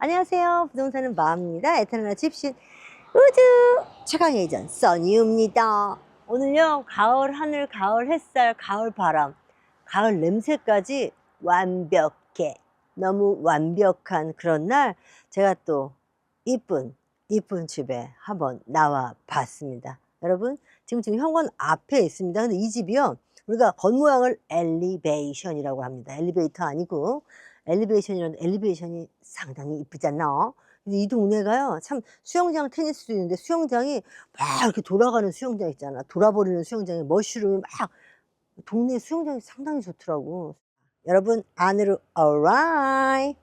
안녕하세요. 부동산은 마음입니다. 에테르나 집신 우주 최강 에이전 써니입니다. 오늘요 가을 하늘, 가을 햇살, 가을 바람, 가을 냄새까지 완벽해. 너무 완벽한 그런 날 제가 또 이쁜 이쁜 집에 한번 나와 봤습니다. 여러분 지금 지금 현관 앞에 있습니다. 근데 이 집이요 우리가 겉모양을 엘리베이션이라고 합니다. 엘리베이터 아니고 엘리베이션이라는 엘리베이션이 상당히 이쁘잖아. 근데 이 동네가요, 참 수영장 테니스도 있는데 수영장이 막 이렇게 돌아가는 수영장 있잖아. 돌아버리는 수영장에 머쉬룸이 막 동네 수영장이 상당히 좋더라고. 여러분 안으로 alright.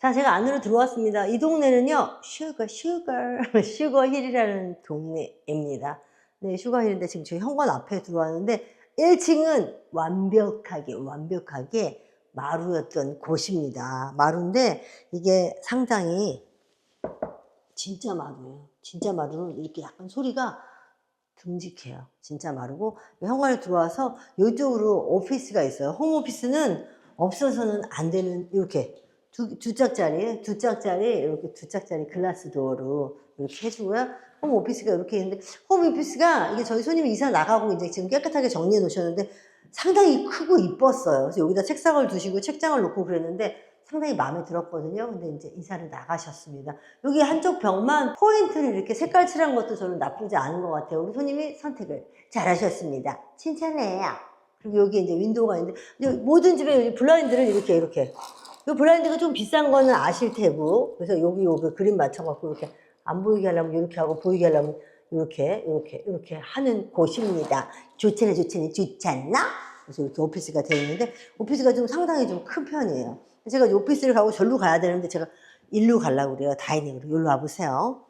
자, 제가 안으로 들어왔습니다. 이 동네는요, 슈거, 슈거, 슈거힐이라는 동네입니다. 네, 슈거힐인데 지금 저희 현관 앞에 들어왔는데 1층은 완벽하게, 완벽하게 마루였던 곳입니다. 마루인데 이게 상당히 진짜 마루예요. 진짜 마루는 이렇게 약간 소리가 듬직해요. 진짜 마루고 현관에 들어와서 이쪽으로 오피스가 있어요. 홈오피스는 없어서는 안 되는 이렇게 두, 두 짝짜리, 두 짝짜리 이렇게 두 짝짜리 글라스 도어로 이렇게 해주고요. 홈 오피스가 이렇게 있는데 홈 오피스가 이게 저희 손님이 이사 나가고 이제 지금 깨끗하게 정리해 놓으셨는데 상당히 크고 이뻤어요. 그래서 여기다 책상을 두시고 책장을 놓고 그랬는데 상당히 마음에 들었거든요. 근데 이제 이사를 나가셨습니다. 여기 한쪽 벽만 포인트를 이렇게 색깔 칠한 것도 저는 나쁘지 않은 것 같아요. 우리 손님이 선택을 잘하셨습니다. 칭찬해요. 그리고 여기 이제 윈도우가 있는데 모든 집에 블라인드를 이렇게 이렇게 이 블라인드가 좀 비싼 거는 아실 테고 그래서 여기 여기 그림 맞춰갖고 이렇게 안 보이게 하려면 이렇게 하고 보이게 하려면 이렇게 이렇게 이렇게 하는 곳입니다. 좋잖아 좋잖아 좋잖아. 그래서 이렇게 오피스가 되어 있는데 오피스가 좀 상당히 좀 큰 편이에요. 제가 이 오피스를 가고 절로 가야 되는데 제가 일로 가려고 그래요. 다이닝으로. 여기로 와보세요.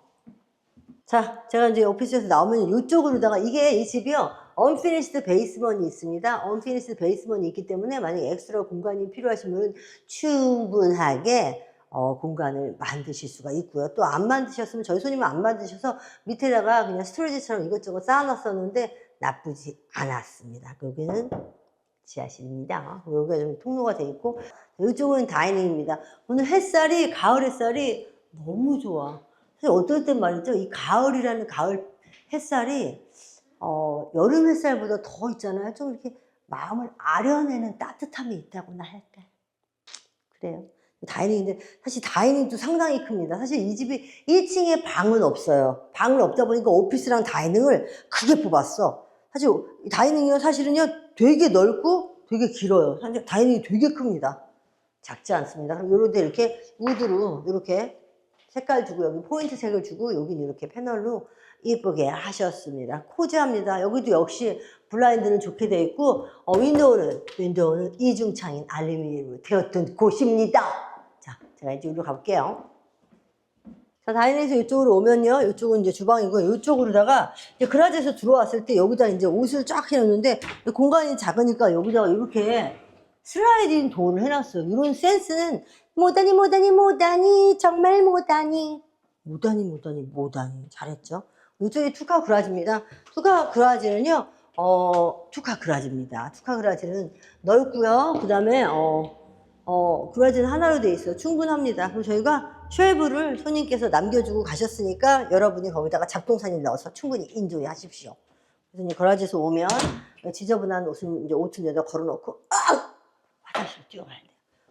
자, 제가 이제 오피스에서 나오면 이쪽으로다가 이게 이 집이요. 언피니시드 베이스먼이 있습니다. 언피니시드 베이스먼이 있기 때문에 만약에 엑스트라 공간이 필요하신 분은 충분하게 어, 공간을 만드실 수가 있고요. 또 안 만드셨으면 저희 손님은 안 만드셔서 밑에다가 그냥 스토리지처럼 이것저것 쌓아놨었는데 나쁘지 않았습니다. 여기는 지하실입니다. 여기가 좀 통로가 돼 있고 이쪽은 다이닝입니다. 오늘 햇살이 가을 햇살이 너무 좋아. 사실 어떨 땐 말이죠. 이 가을이라는 가을 햇살이 어, 여름 햇살보다 더 있잖아요. 좀 이렇게 마음을 아려내는 따뜻함이 있다고나 할까. 그래요. 다이닝인데 사실 다이닝도 상당히 큽니다. 사실 이 집이 1층에 방은 없어요. 방은 없다 보니까 오피스랑 다이닝을 크게 뽑았어. 사실 이 다이닝이요 사실은요 되게 넓고 되게 길어요. 사실 다이닝이 되게 큽니다. 작지 않습니다. 그럼 요런데 이렇게 우드로 이렇게 색깔 주고 여기 포인트 색을 주고 여기는 이렇게 패널로 이쁘게 하셨습니다. 코지합니다. 여기도 역시 블라인드는 좋게 되어 있고 어, 윈도우는 윈도우는 이중창인 알루미늄으로 되었던 곳입니다. 자, 제가 이제 이리로 가볼게요. 자, 다이닝에서 이쪽으로 오면요. 이쪽은 이제 주방이고 이쪽으로다가 이제 그라지에서 들어왔을 때 여기다 이제 옷을 쫙 해놨는데 공간이 작으니까 여기다가 이렇게 슬라이딩 도어를 해놨어요. 이런 센스는 모다니 모다니 모다니 정말 모다니 모다니 모다니 모다니 잘했죠. 이쪽이 투카 그라지입니다. 투카 그라지는요. 어, 투카 그라지입니다. 투카 그라지는 넓고요. 그 다음에 어, 어, 그라지는 하나로 되어 있어요. 충분합니다. 그럼 저희가 쉐브를 손님께서 남겨주고 가셨으니까 여러분이 거기다가 잡동사니를 넣어서 충분히 인조해 하십시오. 그래서 이제 그라지에서 오면 지저분한 옷을 이제 옷을 여기다 걸어놓고 아! 화장실 뛰어가야 돼요.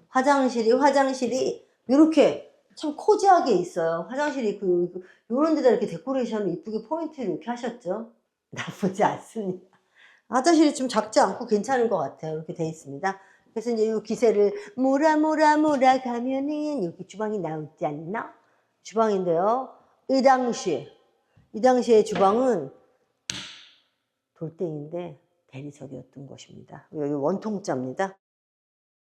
화장실이 화장실이 이렇게 참 코지하게 있어요. 화장실이 있고 그, 이런 데다 이렇게 데코레이션을 이쁘게 포인트를 이렇게 하셨죠. 나쁘지 않습니다. 화장실이 좀 작지 않고 괜찮은 것 같아요. 이렇게 돼 있습니다. 그래서 이제 이 기세를 몰아 몰아 몰아 가면은 여기 주방이 나오지 않나? 주방인데요. 이 당시 이 당시의 주방은 돌덩인데 대리석이었던 것입니다. 여기 원통짜입니다.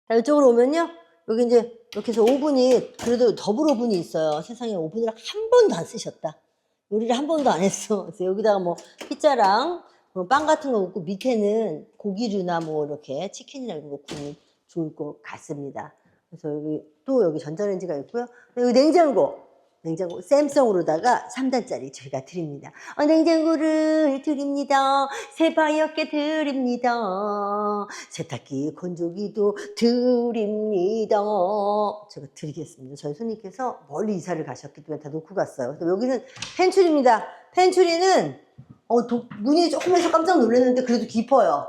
자, 이쪽으로 오면요. 여기 이제 이렇게 해서 오븐이 그래도 더블 오븐이 있어요. 세상에 오븐을 한 번도 안 쓰셨다. 요리를 한 번도 안 했어. 그래서 여기다가 뭐 피자랑 뭐빵 같은 거 굽고 밑에는 고기류나 뭐 이렇게 치킨이나 이런 거 구우면 좋을 것 같습니다. 그래서 여기 또 여기 전자레인지가 있고요. 여기 냉장고. 냉장고 샘성으로다가 3단짜리 저희가 드립니다. 어, 냉장고를 드립니다. 세바이어께 드립니다. 세탁기, 건조기도 드립니다. 제가 드리겠습니다. 저희 손님께서 멀리 이사를 가셨기 때문에 다 놓고 갔어요. 여기는 펜츄리입니다. 펜츄리는 어, 도- 문이 조금 해서 깜짝 놀랐는데 그래도 깊어요.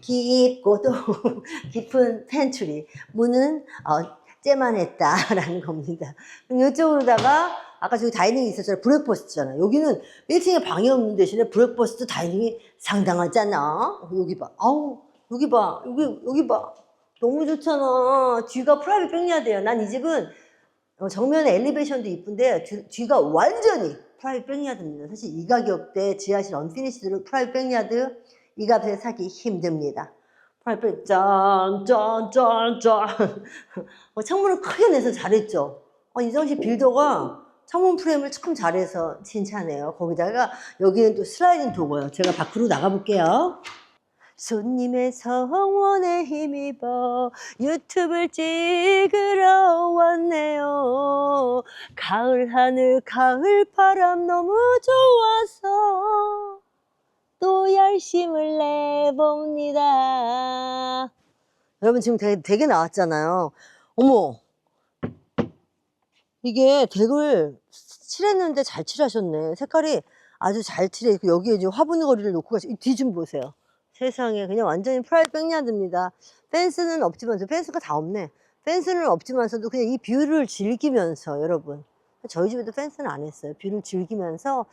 깊고 또 깊은 펜츄리. 문은 어, 째만했다라는 겁니다. 그럼 이쪽으로다가 아까 저기 다이닝이 있었잖아요. 브렉퍼스트잖아요. 여기는 1층에 방이 없는 대신에 브렉퍼스트 다이닝이 상당하잖아. 여기 봐. 아우 여기 봐. 여기 여기 봐. 너무 좋잖아. 뒤가 프라이빗 백야드예요. 난이 집은 어, 정면에 엘리베이션도 이쁜데 뒤, 뒤가 완전히 프라이빗 백야드입니다. 사실 이 가격대 지하실 언피니시드 프라이빗 백야드 이 값에 사기 힘듭니다. 프라이빗 짠짠짠짠 어, 창문을 크게 내서 잘했죠. 어, 이정식 빌더가 창문 프레임을 참 잘해서 칭찬해요. 거기다가 여기는 또 슬라이딩 도어예요. 제가 밖으로 나가볼게요. 손님의 성원에 힘입어 유튜브를 찍으러 왔네요. 가을 하늘 가을 바람 너무 좋아서 또 열심을 내봅니다. 여러분 지금 되게, 되게 나왔잖아요. 어머 이게 덱을 칠했는데 잘 칠하셨네. 색깔이 아주 잘 칠해있고 여기에 이제 화분거리를 놓고 가시. 뒤 좀 보세요. 세상에 그냥 완전히 프라이드 백야드입니다. 펜스는 없지만 저 펜스가 다 없네. 펜스는 없지만서도 그냥 이 뷰를 즐기면서 여러분 저희 집에도 펜스는 안 했어요. 뷰를 즐기면서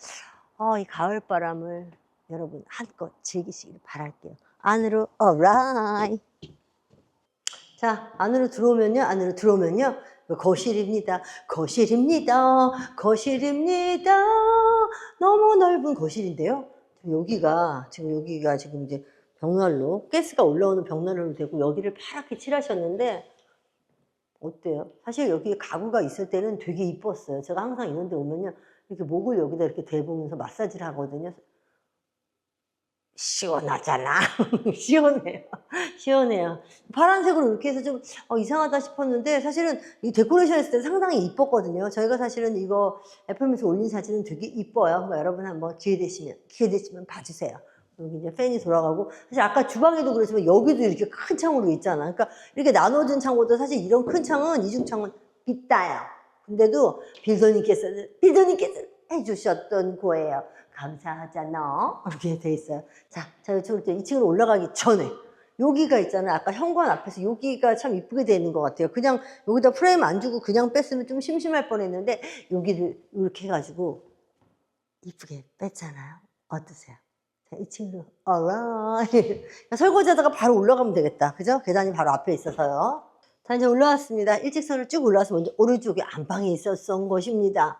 어, 이 가을 바람을 여러분 한껏 즐기시길 바랄게요. 안으로 어라이. 자 안으로 들어오면요 안으로 들어오면요 거실입니다. 거실입니다. 거실입니다. 너무 넓은 거실인데요. 여기가 지금 여기가 지금 이제 벽난로 가스가 올라오는 벽난로로 되고 여기를 파랗게 칠하셨는데 어때요? 사실 여기 가구가 있을 때는 되게 이뻤어요. 제가 항상 이런 데 오면요. 이렇게 목을 여기다 이렇게 대보면서 마사지를 하거든요. 시원하잖아. 시원해요. 시원해요. 파란색으로 이렇게 해서 좀 어, 이상하다 싶었는데 사실은 이 데코레이션 했을 때 상당히 이뻤거든요. 저희가 사실은 이거 애플에서 올린 사진은 되게 이뻐요. 그러니까 여러분 한번 기회 되시면 기회 되시면 봐주세요. 여기 이제 팬이 돌아가고 사실 아까 주방에도 그랬지만 여기도 이렇게 큰 창으로 있잖아. 그러니까 이렇게 나눠진 창보다 사실 이런 큰 창은 이중 창은 비싸요. 근데도 빌더님께서 빌더님께서 해주셨던 거예요. 감사하잖아. 이렇게 돼 있어요. 자, 자 이쪽으로 또 2층으로 올라가기 전에 여기가 있잖아요. 아까 현관 앞에서 여기가 참 이쁘게 돼 있는 것 같아요. 그냥 여기다 프레임 안 주고 그냥 뺐으면 좀 심심할 뻔했는데 여기를 이렇게 해가지고 이쁘게 뺐잖아요. 어떠세요? 자, 2층으로 어라 설거지하다가 바로 올라가면 되겠다. 그죠? 계단이 바로 앞에 있어서요. 자 이제 올라왔습니다. 일직선을 쭉 올라와서 먼저 오른쪽에 안방이 있었던 것입니다.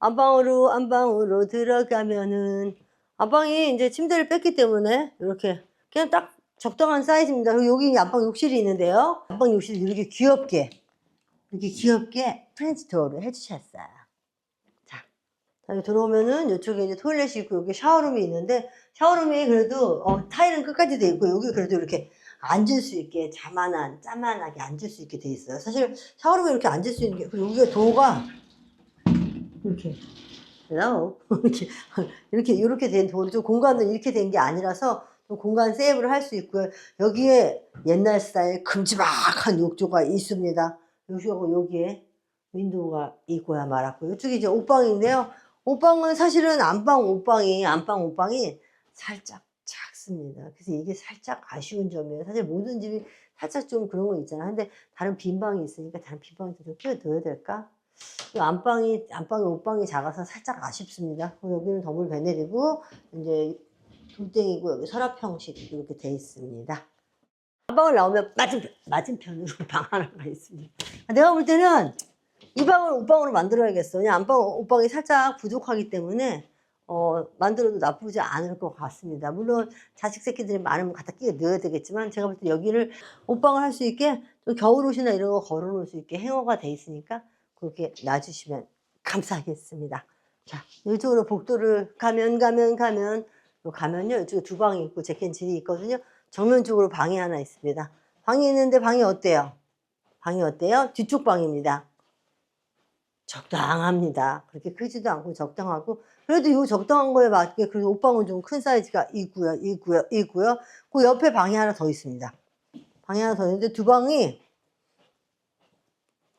안방으로 안방으로 들어가면은 안방이 이제 침대를 뺐기 때문에 이렇게 그냥 딱 적당한 사이즈입니다. 그리고 여기 안방 욕실이 있는데요. 안방 욕실을 이렇게 귀엽게 이렇게 귀엽게 프렌치 도어를 해주셨어요. 자, 자, 여기 들어오면은 이쪽에 이제 토일렛이 있고 여기 샤워룸이 있는데 샤워룸이 그래도 어, 타일은 끝까지 돼 있고 여기 그래도 이렇게 앉을 수 있게 자만한 짜만하게 앉을 수 있게 돼 있어요. 사실 샤워룸에 이렇게 앉을 수 있는 게 그리고 여기가 도어가 이렇게 hello 이렇게 이렇게 이렇게 된 도어를 좀 공간은 이렇게 된 게 아니라서 좀 공간 세이브를 할 수 있고요. 여기에 옛날 스타일 큼지막한 욕조가 있습니다. 욕조하고 여기에 윈도우가 있고야 말았고 이쪽이 이제 옷방인데요. 옷방은 사실은 안방 옷방이 안방 옷방이 살짝 작습니다. 그래서 이게 살짝 아쉬운 점이에요. 사실 모든 집이 살짝 좀 그런 거 있잖아. 근데 다른 빈 방이 있으니까 다른 빈 방도 좀 끼워 넣어야 될까? 이 안방이 안방이 옷방이 작아서 살짝 아쉽습니다. 여기는 더블 베넬이고 이제 돌덩이고 여기 서랍 형식 이렇게 돼 있습니다. 안방을 나오면 맞은편 맞은편으로 방 하나가 있습니다. 내가 볼 때는 이 방을 옷방으로 만들어야겠어. 그냥 안방 옷방이 살짝 부족하기 때문에 어, 만들어도 나쁘지 않을 것 같습니다. 물론 자식 새끼들이 많으면 갖다 끼워 넣어야 되겠지만 제가 볼 때 여기를 옷방을 할 수 있게 좀 겨울 옷이나 이런 거 걸어 놓을 수 있게 행어가 돼 있으니까 그렇게 놔주시면 감사하겠습니다. 자, 이쪽으로 복도를 가면 가면 가면 요 가면요 이쪽에 두 방이 있고 제켄실이 있거든요. 정면 쪽으로 방이 하나 있습니다. 방이 있는데 방이 어때요? 방이 어때요? 뒤쪽 방입니다. 적당합니다. 그렇게 크지도 않고 적당하고 그래도 이 적당한 거에 맞게 그래도 옷방은 좀 큰 사이즈가 있고요, 있고요, 있고요. 그 옆에 방이 하나 더 있습니다. 방이 하나 더 있는데 두 방이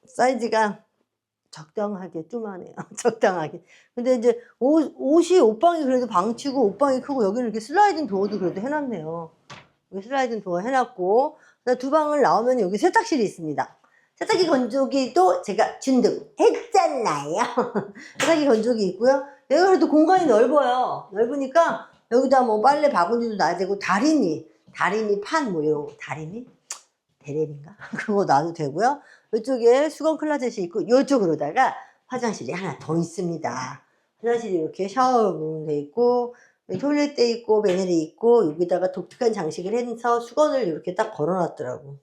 사이즈가 적당하게 뚜만해요. 적당하게. 근데 이제 옷, 옷이 옷방이 그래도 방치고 옷방이 크고 여기는 이렇게 슬라이딩 도어도 그래도 해놨네요. 여기 슬라이딩 도어 해놨고 두 방을 나오면 여기 세탁실이 있습니다. 세탁기 건조기도 제가 준득했잖아요. 세탁기 건조기 있고요. 여기 그래도 공간이 넓어요. 넓으니까 여기다 뭐 빨래 바구니도 놔야 되고 다리미, 다리미 판 뭐요? 다리미? 대레인가? 그거 놔도 되고요. 이쪽에 수건 클라젯이 있고 이쪽으로다가 화장실이 하나 더 있습니다. 화장실이 이렇게 샤워룸 돼 있고 토일렛대 있고 베넬이 있고 여기다가 독특한 장식을 해서 수건을 이렇게 딱 걸어놨더라고.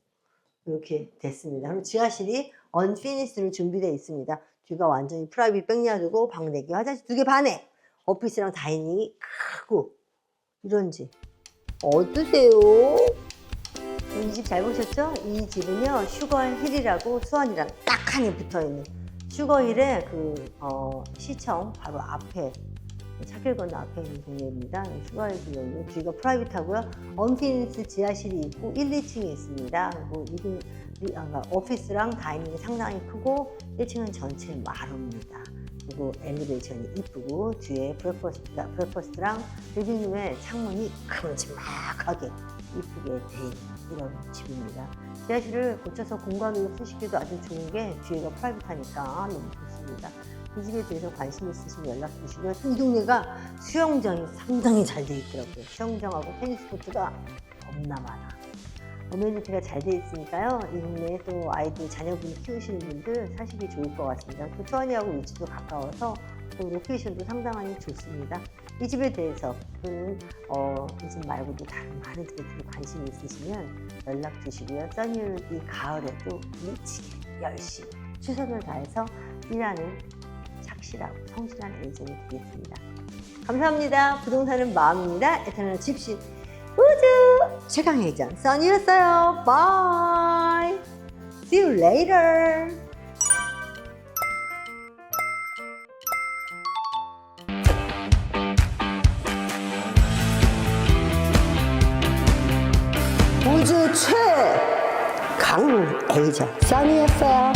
이렇게 됐습니다. 그리고 지하실이 언피니스로 준비되어 있습니다. 뒤가 완전히 프라이빗 백야드고 방 4개, 화장실 2개 반에 오피스랑 다이닝이 크고 이런 집 어떠세요? 이 집 잘 보셨죠? 이 집은요 슈거힐이라고 수원이랑 딱 하니 붙어있는 슈거힐의 그 어, 시청 바로 앞에 차길 건너 앞에 있는 동네입니다. 슈거힐 여기 뒤가 프라이빗하고요. 언피니스 지하실이 있고 1, 2층에 있습니다. 그리고 2등 리- 아, 그러니까 오피스랑 다이닝이 상당히 크고 1층은 전체 마루입니다. 그리고 엘리베이션이 이쁘고 뒤에 브렉퍼스트가 브렉퍼스트랑 리빙룸에 창문이 큼지막하게 이쁘게 돼 있는 이런 집입니다. 지하실을 고쳐서 공간으로 쓰시기도 아주 좋은 게 뒤에가 프라이빗하니까 너무 좋습니다. 이 집에 대해서 관심 있으시면 연락 주시고요. 이 동네가 수영장이 상당히 잘 돼 있더라고요. 수영장하고 테니스 코트가 겁나 많아. 어메니티가 잘 돼 있으니까요. 이 동네에 또 아이들 자녀분 키우시는 분들 사시기 좋을 것 같습니다. 또 수원이하고 위치도 가까워서 또 로케이션도 상당히 좋습니다. 이 집에 대해서 또는 어, 이 집 말고도 다른 많은 대해 관심이 있으시면 연락 주시고요. 써니를 이 가을에 또 미치게 열심히 최선을 다해서 일하는 착실하고 성실한 에이전이 되겠습니다. 감사합니다. 부동산은 마음입니다. 에터널 집신 우주 최강 에이전 써니였어요. Bye. See you later. 에이전 써니였어요.